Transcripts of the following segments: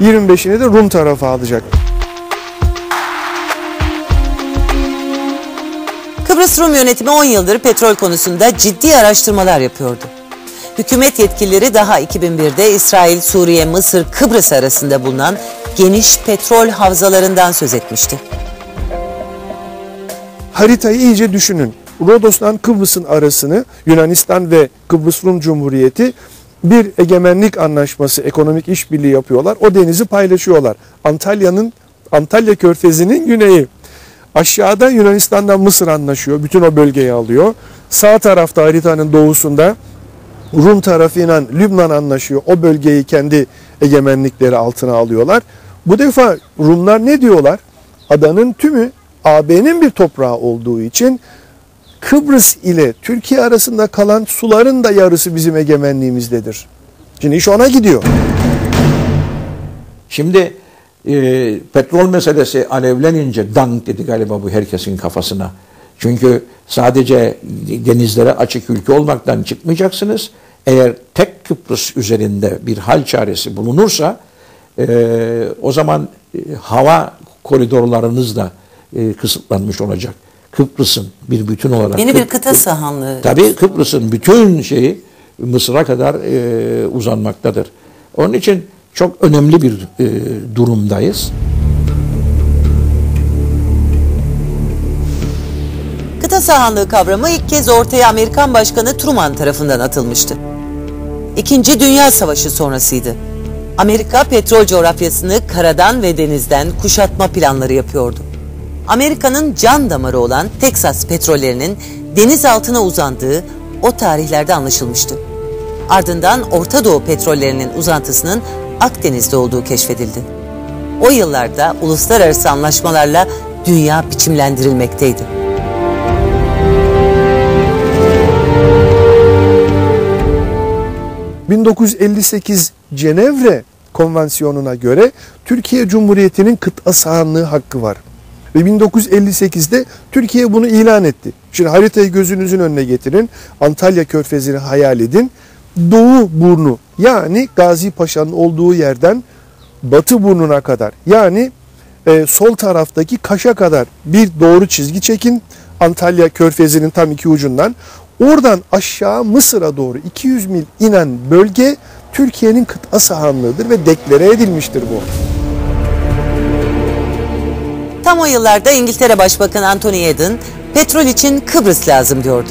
25'ini de Rum tarafı alacak. Kıbrıs Rum yönetimi 10 yıldır petrol konusunda ciddi araştırmalar yapıyordu. Hükümet yetkilileri daha 2001'de İsrail, Suriye, Mısır, Kıbrıs arasında bulunan geniş petrol havzalarından söz etmişti. Haritayı iyice düşünün. Rodos'tan Kıbrıs'ın arasını Yunanistan ve Kıbrıs Rum Cumhuriyeti bir egemenlik anlaşması, ekonomik işbirliği yapıyorlar. O denizi paylaşıyorlar. Antalya'nın Antalya Körfezi'nin güneyi. Aşağıda Yunanistan'dan Mısır anlaşıyor. Bütün o bölgeyi alıyor. Sağ tarafta haritanın doğusunda Rum tarafıyla Lübnan anlaşıyor. O bölgeyi kendi egemenlikleri altına alıyorlar. Bu defa Rumlar ne diyorlar? Adanın tümü AB'nin bir toprağı olduğu için Kıbrıs ile Türkiye arasında kalan suların da yarısı bizim egemenliğimizdedir. Şimdi iş ona gidiyor. Şimdi e, petrol meselesi alevlenince dank dedi galiba bu herkesin kafasına. Çünkü sadece denizlere açık ülke olmaktan çıkmayacaksınız. Eğer tek Kıbrıs üzerinde bir hal çaresi bulunursa e, o zaman e, hava koridorlarınız da e, kısıtlanmış olacak. Kıbrıs'ın bir bütün olarak. Yeni bir kıta sahanlığı. Tabii Kıbrıs'ın bütün şeyi Mısır'a kadar e, uzanmaktadır. Onun için çok önemli bir e, durumdayız. Kıta sahanlığı kavramı ilk kez ortaya Amerikan Başkanı Truman tarafından atılmıştı. İkinci Dünya Savaşı sonrasıydı. Amerika petrol coğrafyasını karadan ve denizden kuşatma planları yapıyordu. Amerika'nın can damarı olan Teksas petrollerinin deniz altına uzandığı o tarihlerde anlaşılmıştı. Ardından Orta Doğu petrollerinin uzantısının Akdeniz'de olduğu keşfedildi. O yıllarda uluslararası anlaşmalarla dünya biçimlendirilmekteydi. ...1958 Cenevre Konvansiyonu'na göre Türkiye Cumhuriyeti'nin kıta sahanlığı hakkı var. Ve 1958'de Türkiye bunu ilan etti. Şimdi haritayı gözünüzün önüne getirin. Antalya Körfezi'ni hayal edin. Doğu burnu yani Gazi Paşa'nın olduğu yerden batı burnuna kadar yani e, sol taraftaki Kaş'a kadar bir doğru çizgi çekin. Antalya Körfezi'nin tam iki ucundan. Oradan aşağı Mısır'a doğru 200 mil inen bölge Türkiye'nin kıta sahanlığıdır ve deklare edilmiştir bu. Tam o yıllarda İngiltere Başbakanı Anthony Eden petrol için Kıbrıs lazım diyordu.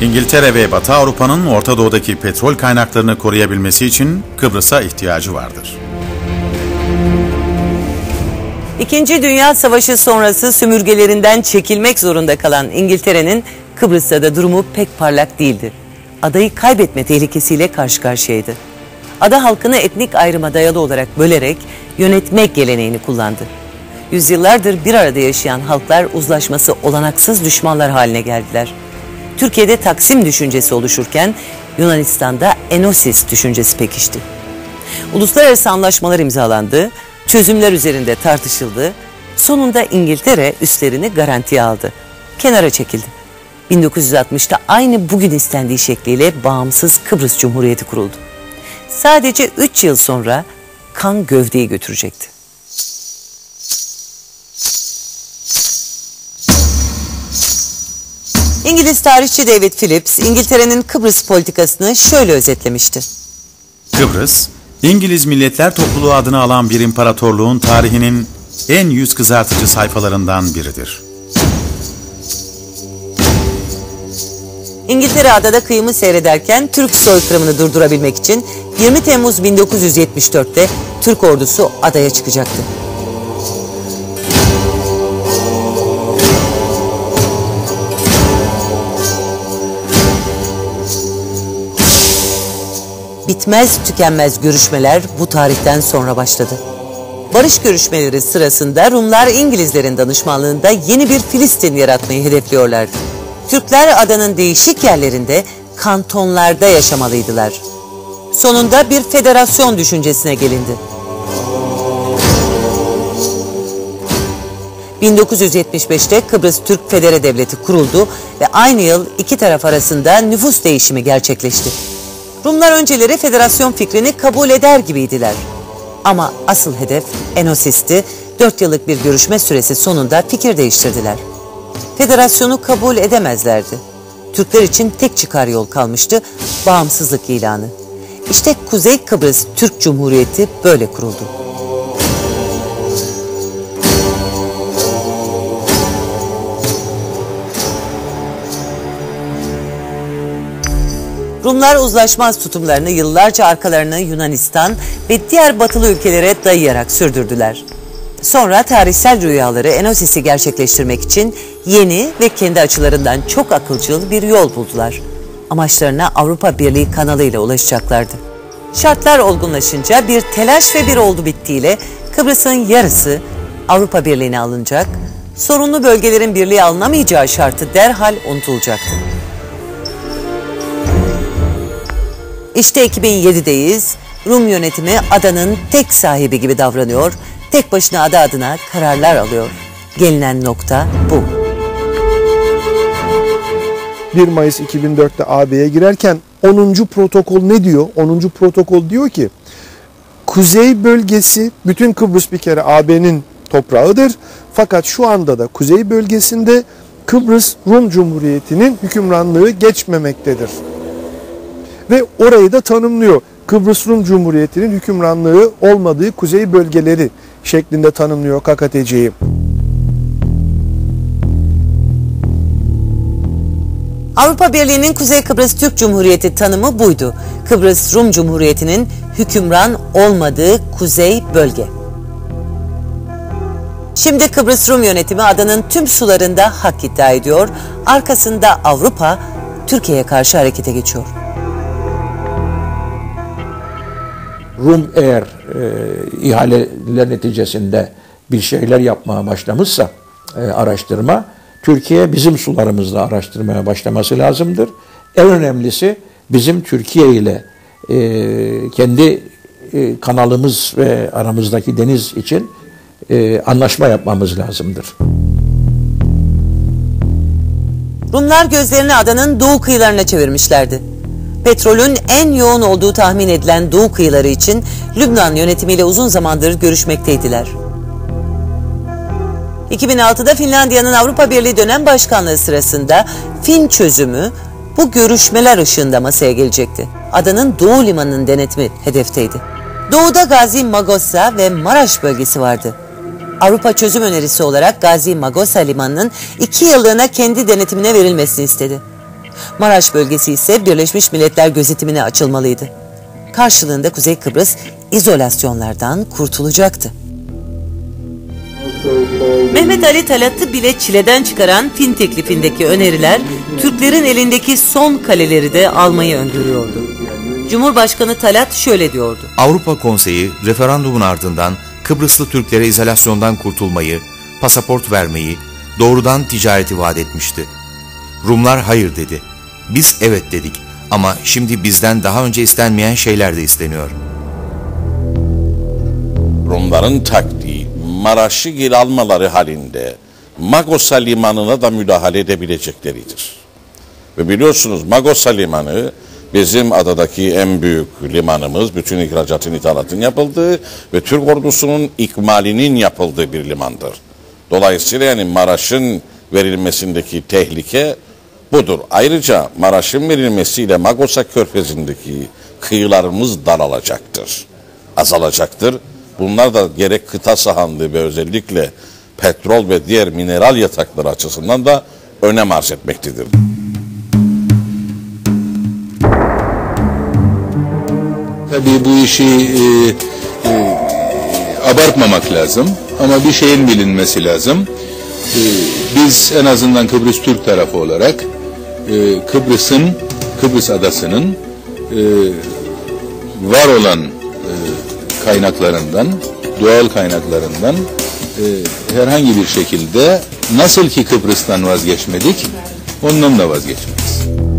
İngiltere ve Batı Avrupa'nın Orta Doğu'daki petrol kaynaklarını koruyabilmesi için Kıbrıs'a ihtiyacı vardır. İkinci Dünya Savaşı sonrası sömürgelerinden çekilmek zorunda kalan İngiltere'nin Kıbrıs'ta da durumu pek parlak değildi. Adayı kaybetme tehlikesiyle karşı karşıyaydı. Ada halkını etnik ayrıma dayalı olarak bölerek yönetme geleneğini kullandı. Yüzyıllardır bir arada yaşayan halklar uzlaşması olanaksız düşmanlar haline geldiler. Türkiye'de Taksim düşüncesi oluşurken Yunanistan'da Enosis düşüncesi pekişti. Uluslararası anlaşmalar imzalandı, çözümler üzerinde tartışıldı. Sonunda İngiltere üstlerini garantiye aldı. Kenara çekildi. 1960'ta aynı bugün istendiği şekliyle bağımsız Kıbrıs Cumhuriyeti kuruldu. Sadece 3 yıl sonra kan gövdeyi götürecekti. İngiliz tarihçi David Phillips, İngiltere'nin Kıbrıs politikasını şöyle özetlemişti. Kıbrıs, İngiliz Milletler Topluluğu adını alan bir imparatorluğun tarihinin en yüz kızartıcı sayfalarından biridir. İngiltere adada kıyımı seyrederken Türk soykırımını durdurabilmek için 20 Temmuz 1974'te Türk ordusu adaya çıkacaktı. Bitmez tükenmez görüşmeler bu tarihten sonra başladı. Barış görüşmeleri sırasında Rumlar İngilizlerin danışmanlığında yeni bir Filistin yaratmayı hedefliyorlardı. Türkler adanın değişik yerlerinde kantonlarda yaşamalıydılar. Sonunda bir federasyon düşüncesine gelindi. 1975'te Kıbrıs Türk Federe Devleti kuruldu ve aynı yıl iki taraf arasında nüfus değişimi gerçekleşti. Rumlar önceleri federasyon fikrini kabul eder gibiydiler. Ama asıl hedef Enosis'ti. 4 yıllık bir görüşme süresi sonunda fikir değiştirdiler. Federasyonu kabul edemezlerdi. Türkler için tek çıkar yol kalmıştı, bağımsızlık ilanı. İşte Kuzey Kıbrıs Türk Cumhuriyeti böyle kuruldu. Rumlar uzlaşmaz tutumlarını yıllarca arkalarını Yunanistan ve diğer batılı ülkelere dayayarak sürdürdüler. Sonra tarihsel rüyaları Enosis'i gerçekleştirmek için yeni ve kendi açılarından çok akılcıl bir yol buldular. Amaçlarına Avrupa Birliği kanalıyla ulaşacaklardı. Şartlar olgunlaşınca bir telaş ve bir oldu bittiğiyle Kıbrıs'ın yarısı Avrupa Birliği'ne alınacak, sorunlu bölgelerin birliğe alınamayacağı şartı derhal unutulacaktı. İşte 2007'deyiz. Rum yönetimi adanın tek sahibi gibi davranıyor. Tek başına ada adına kararlar alıyor. Gelinen nokta bu. 1 Mayıs 2004'te AB'ye girerken 10. protokol ne diyor? 10. protokol diyor ki Kuzey bölgesi bütün Kıbrıs bir kere AB'nin toprağıdır. Fakat şu anda da kuzey bölgesinde Kıbrıs Rum Cumhuriyeti'nin hükümranlığı geçmemektedir. Ve orayı da tanımlıyor. Kıbrıs Rum Cumhuriyeti'nin hükümranlığı olmadığı kuzey bölgeleri şeklinde tanımlıyor KKTC'yi. Avrupa Birliği'nin Kuzey Kıbrıs Türk Cumhuriyeti tanımı buydu. Kıbrıs Rum Cumhuriyeti'nin hükümran olmadığı kuzey bölge. Şimdi Kıbrıs Rum yönetimi adanın tüm sularında hak iddia ediyor. Arkasında Avrupa Türkiye'ye karşı harekete geçiyor. Rum eğer e, ihaleler neticesinde bir şeyler yapmaya başlamışsa e, araştırma, Türkiye bizim sularımızda araştırmaya başlaması lazımdır. En önemlisi bizim Türkiye ile e, kendi e, kanalımız ve aramızdaki deniz için e, anlaşma yapmamız lazımdır. Rumlar gözlerini adanın doğu kıyılarına çevirmişlerdi. Petrolün en yoğun olduğu tahmin edilen doğu kıyıları için Lübnan yönetimiyle uzun zamandır görüşmekteydiler. 2006'da Finlandiya'nın Avrupa Birliği dönem başkanlığı sırasında Fin çözümü bu görüşmeler ışığında masaya gelecekti. Adanın Doğu Limanı'nın denetimi hedefteydi. Doğuda Gazi Magosa ve Maraş bölgesi vardı. Avrupa çözüm önerisi olarak Gazi Magosa Limanı'nın iki yıllığına kendi denetimine verilmesini istedi. Maraş bölgesi ise Birleşmiş Milletler gözetimine açılmalıydı. Karşılığında Kuzey Kıbrıs izolasyonlardan kurtulacaktı. Mehmet Ali Talat'ı bile çileden çıkaran Fin teklifindeki öneriler Türklerin elindeki son kaleleri de almayı öngörüyordu. Cumhurbaşkanı Talat şöyle diyordu. Avrupa Konseyi referandumun ardından Kıbrıslı Türklere izolasyondan kurtulmayı, pasaport vermeyi, doğrudan ticareti vaat etmişti. Rumlar hayır dedi. Biz evet dedik ama şimdi bizden daha önce istenmeyen şeyler de isteniyor. Rumların taktiği Maraş'ı geri almaları halinde Magosa limanına da müdahale edebilecekleridir. Ve biliyorsunuz Magosa limanı bizim adadaki en büyük limanımız. Bütün ihracatın ithalatın yapıldığı ve Türk ordusunun ikmalinin yapıldığı bir limandır. Dolayısıyla yani Maraş'ın verilmesindeki tehlike budur. Ayrıca Maraş'ın verilmesiyle Magosa körfezindeki kıyılarımız daralacaktır. Azalacaktır. Bunlar da gerek kıta sahanlığı ve özellikle petrol ve diğer mineral yatakları açısından da önem arz etmektedir. Tabii bu işi e, e, abartmamak lazım ama bir şeyin bilinmesi lazım. E, biz en azından Kıbrıs Türk tarafı olarak e, Kıbrıs'ın, Kıbrıs adasının e, var olan e, kaynaklarından, doğal kaynaklarından herhangi bir şekilde nasıl ki Kıbrıs'tan vazgeçmedik, ondan da vazgeçmeyiz.